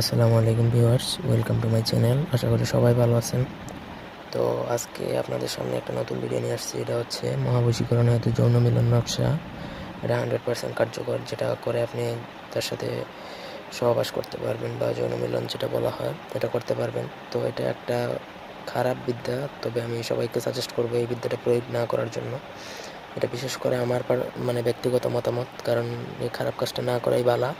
আসসালামু আলাইকুম viewers, welcome to my channel. আশা করি সবাই ভালো আছেন। তো আজকে আপনাদের সামনে একটা নতুন ভিডিও নিয়ে আসছি। এটা হচ্ছে মহাবশীকরণ হয়তো যৌন মিলন নকশা। এটা হান্ড্রেড পার্সেন্ট কার্যকর, যেটা করে আপনি তার সাথে সহবাস করতে পারবেন বা যৌন মিলন যেটা বলা হয়, এটা করতে পারবেন। তো এটা একটা খারাপ বিদ্যা, তবে আমি সবাইকে সাজেস্ট করব এই বিদ্যাটা প্রয়োগ না করার জন্য। এটা বিশেষ করে আমার মানে ব্যক্তিগত মতামত, কারণ এই খারাপ কাজটা না করাই বালা।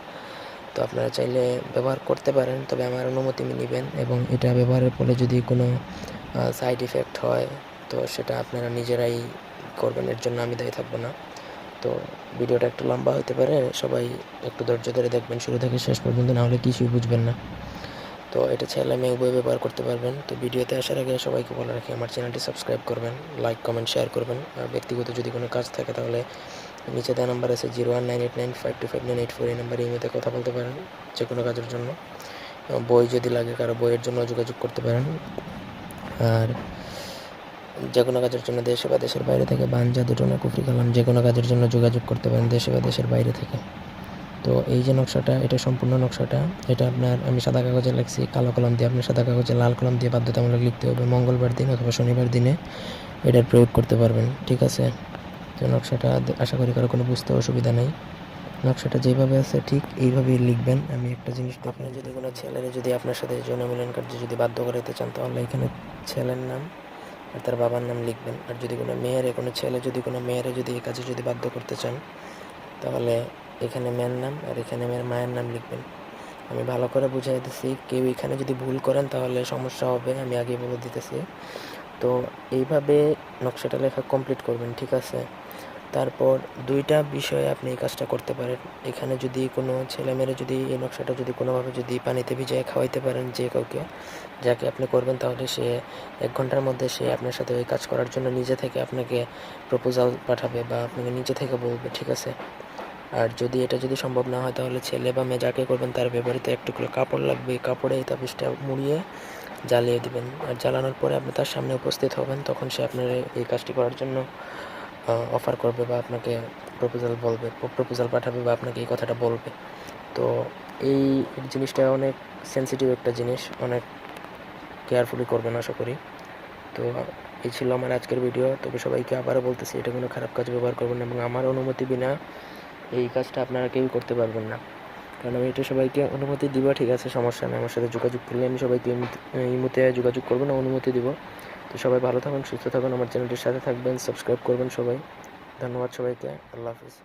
তো আপনারা চাইলে ব্যবহার করতে পারেন, তবে আমার অনুমতি নেবেন এবং এটা ব্যবহারের ফলে যদি কোনো সাইড ইফেক্ট হয়, তো সেটা আপনারা নিজেরাই করবেন, এর জন্য আমি দায়ী থাকব না। তো ভিডিওটা একটু লম্বা হতে পারে, সবাই একটু ধৈর্য ধরে দেখবেন, শুরু থেকে শেষ পর্যন্ত, না হলে কিছুই বুঝবেন না। তো এটা ছেলে মেয়ে উভয় ব্যবহার করতে পারবেন। তো ভিডিওতে আসার আগে সবাইকে বলে রাখি, আমার চ্যানেলটি সাবস্ক্রাইব করবেন, লাইক, কমেন্ট, শেয়ার করবেন। আর ব্যক্তিগত যদি কোনো কাজ থাকে, তাহলে নিচে দেওয়া নাম্বার আছে zero one nine eight nine five two five nine eight four এই নাম্বারে ইমেতে কথা বলতে পারেন যে কোনো কাজের জন্য। বই যদি লাগে কারও বইয়ের জন্য যোগাযোগ করতে পারেন। আর যে কোনো কাজের জন্য দেশে বা দেশের বাইরে থেকে বানজা দুটো না কুফরি, কালাম যে কোনো কাজের জন্য যোগাযোগ করতে পারেন দেশে বা দেশের বাইরে থেকে। তো এই যে নকশাটা, এটা সম্পূর্ণ নকশাটা, এটা আপনার আমি সাদা কাগজে লিখছি, কালো কলম দিয়ে, আপনি সাদা কাগজে লাল কলম দিয়ে বাধ্যতামূলক লিখতে হবে। মঙ্গলবার দিন অথবা শনিবার দিনে এটার প্রয়োগ করতে পারবেন, ঠিক আছে? তো নকশাটা আশা করি কারও কোনো বুঝতে অসুবিধা নেই। নকশাটা যেভাবে আছে ঠিক এইভাবেই লিখবেন। আমি একটা জিনিস আপনি যদি কোনো ছেলের যদি আপনার সাথে যৌন মিলন কার্যে যদি বাধ্য করাইতে চান, তাহলে এখানে ছেলের নাম আর তার বাবার নাম লিখবেন। আর যদি কোনো মেয়েরে, কোনো ছেলে যদি, কোনো মেয়েরে যদি এই কাজে যদি বাধ্য করতে চান, তাহলে এখানে মেয়ের নাম আর এখানে মেয়ের মায়ের নাম লিখবেন। আমি ভালো করে বুঝাই দিতেছি কেউ এখানে যদি ভুল করেন, তাহলে সমস্যা হবে, আমি আগে বলে দিতেছি। তো এইভাবে নকশাটা লেখা কমপ্লিট করবেন, ঠিক আছে? তারপর দুইটা বিষয়ে আপনি এই কাজটা করতে পারেন। এখানে যদি কোনো ছেলে মেয়েরা যদি এই নকশাটা যদি কোনোভাবে যদি পানিতে ভিজিয়ে খাওয়াইতে পারেন যে কাউকে, যাকে আপনি করবেন তাহলে সে এক ঘণ্টার মধ্যে সে আপনার সাথে ওই কাজ করার জন্য নিজে থেকে আপনাকে প্রপোজাল পাঠাবে বা আপনাকে নিজে থেকে বলবে, ঠিক আছে? আর যদি এটা যদি সম্ভব না হয় তাহলে ছেলে বা মেয়ে যাকে করবেন তার ব্যবহৃত করে কাপড় লাগবে, কাপড়ে এই তাবিজটা মুড়িয়ে জ্বালিয়ে দিবেন। আর জ্বালানোর পরে আপনি তার সামনে উপস্থিত হবেন, তখন সে আপনার এই কাজটি করার জন্য অফার করবে বা আপনাকে প্রপোজাল বলবে প্রপোজাল পাঠাবে বা আপনাকে এই কথাটা বলবে। তো এই জিনিসটা অনেক সেন্সিটিভ একটা জিনিস, অনেক কেয়ারফুলি করবেন আশা করি। তো এই ছিল আমার আজকের ভিডিও তবে সবাইকে আবারও বলতেছি, এটা কোনো খারাপ কাজ ব্যবহার করবেন না এবং আমার অনুমতি বিনা এই কাজটা আপনারা কেউই করতে পারবেন না। কারণ আমি এটা সবাইকে অনুমতি দিব, ঠিক আছে, সমস্যা নেই, আমার সাথে যোগাযোগ করলে আমি সবাইকে এই যোগাযোগ করব না, অনুমতি দিব। তো সবাই ভালো থাকুন, সুস্থ থাকুন, আমার চ্যানেলটির সাথে থাকবেন সাবস্ক্রাইব করবেন সবাই। ধন্যবাদ সবাইকে, আল্লাহ হাফিজ।